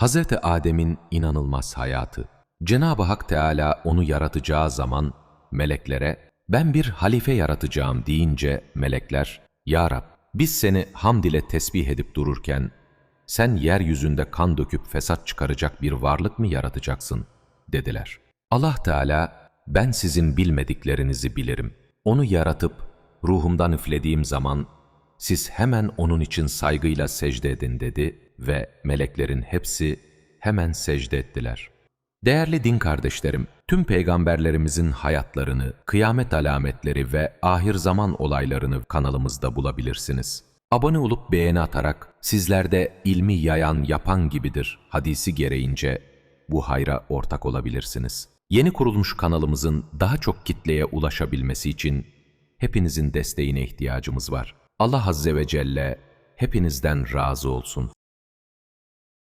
Hz. Adem'in inanılmaz hayatı. Cenab-ı Hak Teala onu yaratacağı zaman meleklere ben bir halife yaratacağım deyince melekler Ya Rab biz seni hamd ile tesbih edip dururken sen yeryüzünde kan döküp fesat çıkaracak bir varlık mı yaratacaksın dediler. Allah Teala ben sizin bilmediklerinizi bilirim. Onu yaratıp ruhumdan üflediğim zaman siz hemen onun için saygıyla secde edin dedi ve meleklerin hepsi hemen secde ettiler. Değerli din kardeşlerim, tüm peygamberlerimizin hayatlarını, kıyamet alametleri ve ahir zaman olaylarını kanalımızda bulabilirsiniz. Abone olup beğeni atarak sizlerde ilmi yayan yapan gibidir hadisi gereğince bu hayra ortak olabilirsiniz. Yeni kurulmuş kanalımızın daha çok kitleye ulaşabilmesi için hepinizin desteğine ihtiyacımız var. Allah Azze ve Celle hepinizden razı olsun.